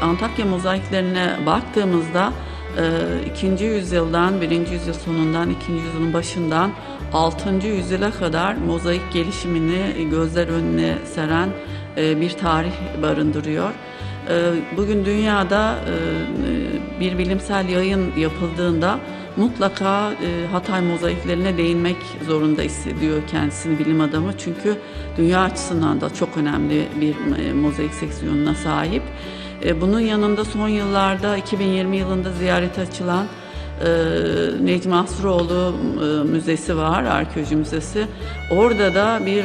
Antakya mozaiklerine baktığımızda e, 2. yüzyıldan 1. yüzyıl sonundan 2. yüzyılın başından 6. yüzyıla kadar mozaik gelişimini gözler önüne seren e, bir tarih barındırıyor. E, Bugün dünyada e, bir bilimsel yayın yapıldığında mutlaka e, Hatay mozaiklerine değinmek zorunda hissediyor kendisini bilim adamı. Çünkü dünya açısından da çok önemli bir e, mozaik seksiyonuna sahip. E, Bunun yanında son yıllarda 2020 yılında ziyarete açılan e, Necmi Asuroğlu e, Müzesi var, arkeoloji müzesi. Orada da bir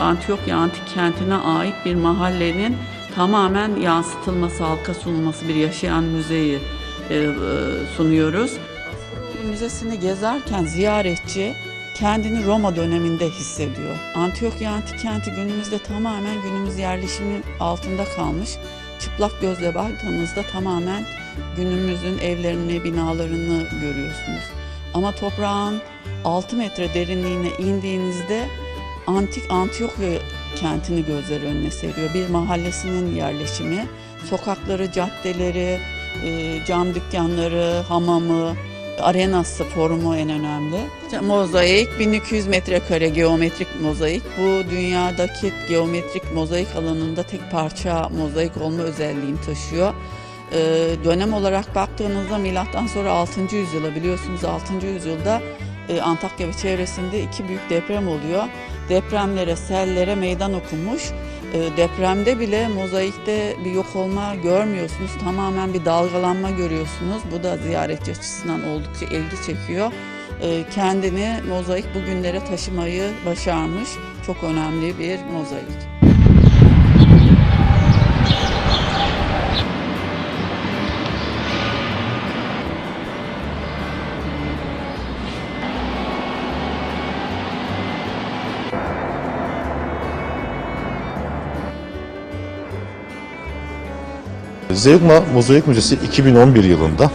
Antiyokya antik kentine ait bir mahallenin tamamen yansıtılması, halka sunulması bir yaşayan müzeyi sunuyoruz. Asuroğlu Müzesi'ni gezerken ziyaretçi kendini Roma döneminde hissediyor. Antiyokya antik kenti günümüzde tamamen günümüz yerleşimi altında kalmış. Çıplak gözle baktığınızda tamamen günümüzün evlerini, binalarını görüyorsunuz. Ama toprağın 6 metre derinliğine indiğinizde antik Antiyokya kentini gözler önüne seriyor. Bir mahallesinin yerleşimi, sokakları, caddeleri, e, cam dükkanları, hamamı, arenası, forumu en önemli. Mozaik 1200 metrekare geometrik mozaik. Bu dünyadaki geometrik mozaik alanında tek parça mozaik olma özelliğini taşıyor. Ee, dönem olarak baktığınızda milattan sonra 6. yüzyıla biliyorsunuz 6. yüzyılda e, Antakya ve çevresinde iki büyük deprem oluyor. Depremlere, sellere meydan okumuş. E, depremde bile mozaikte bir yok olma görmüyorsunuz. Tamamen bir dalgalanma görüyorsunuz. Bu da ziyaretçi açısından oldukça ilgi çekiyor. E, kendini mozaik bugünlere taşımayı başarmış. Çok önemli bir mozaik. Zeugma Mozaik Müzesi 2011 yılında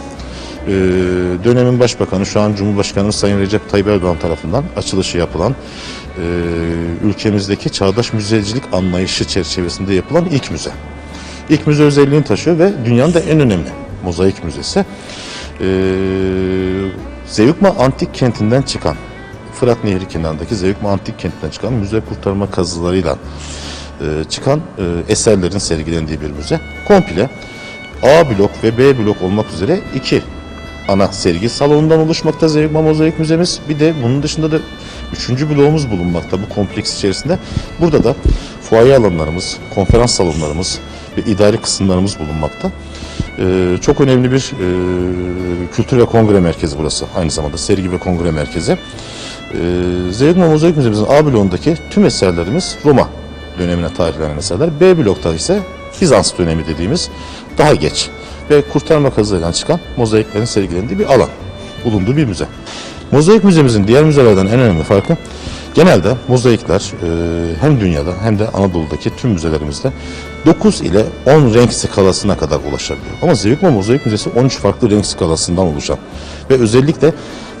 e, dönemin başbakanı şu an Cumhurbaşkanı Sayın Recep Tayyip Erdoğan tarafından açılışı yapılan e, ülkemizdeki çağdaş müzecilik anlayışı çerçevesinde yapılan ilk müze. İlk müze özelliğini taşıyor ve dünyanın da en önemli mozaik müzesi. E, Zeugma Antik Kenti'nden çıkan Fırat Nehri kenarındaki Zeugma Antik Kenti'nden çıkan müze kurtarma kazılarıyla çıkan eserlerin sergilendiği bir müze. Komple A blok ve B blok olmak üzere iki ana sergi salonundan oluşmakta Zeugma Mozaik Müzemiz. Bir de bunun dışında da üçüncü bloğumuz bulunmakta bu kompleks içerisinde. Burada da fuaye alanlarımız, konferans salonlarımız ve idari kısımlarımız bulunmakta. E, çok önemli bir e, kültür ve kongre merkezi burası. Aynı zamanda sergi ve kongre merkezi. E, Zeugma Mozaik Müzemizin A bloğundaki tüm eserlerimiz Roma dönemine tarihlenen eserler. B blokta ise Bizans dönemi dediğimiz daha geç ve kurtarma kazılarından çıkan mozaiklerin sergilendiği bir alan. Bulunduğu bir müze. Mozaik müzemizin diğer müzelerden en önemli farkı genelde mozaikler e, hem dünyada hem de Anadolu'daki tüm müzelerimizde 9 ile 10 renk skalasına kadar ulaşabiliyor. Ama Zeugma Mozaik Müzesi 13 farklı renk skalasından oluşan ve özellikle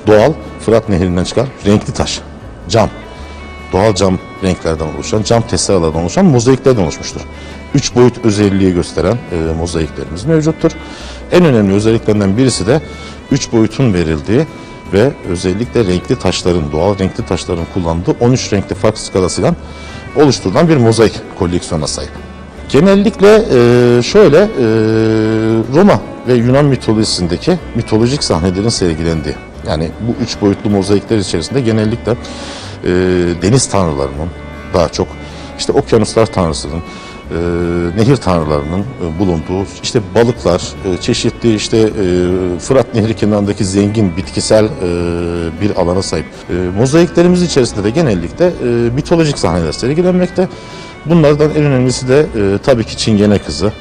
doğal Fırat Nehri'nden çıkan renkli taş, cam, doğal cam renklerden oluşan, cam testlerden oluşan mozaiklerden oluşmuştur. Üç boyut özelliği gösteren e, mozaiklerimiz mevcuttur. En önemli özelliklerinden birisi de üç boyutun verildiği ve özellikle renkli taşların, doğal renkli taşların kullandığı 13 renkli fark skalasıyla oluşturulan bir mozaik koleksiyona sahip. Genellikle e, şöyle e, Roma ve Yunan mitolojisindeki mitolojik sahnelerin sergilendiği yani bu üç boyutlu mozaikler içerisinde genellikle e, deniz tanrılarının daha çok işte okyanuslar tanrısının e, nehir tanrılarının e, bulunduğu işte balıklar e, çeşitli işte Fırat Nehri kenarındaki zengin bitkisel bir alana sahip. E, mozaiklerimiz içerisinde de genellikle e, mitolojik sahneler sergilenmekte. Bunlardan en önemlisi de tabii ki Çingene Kızı,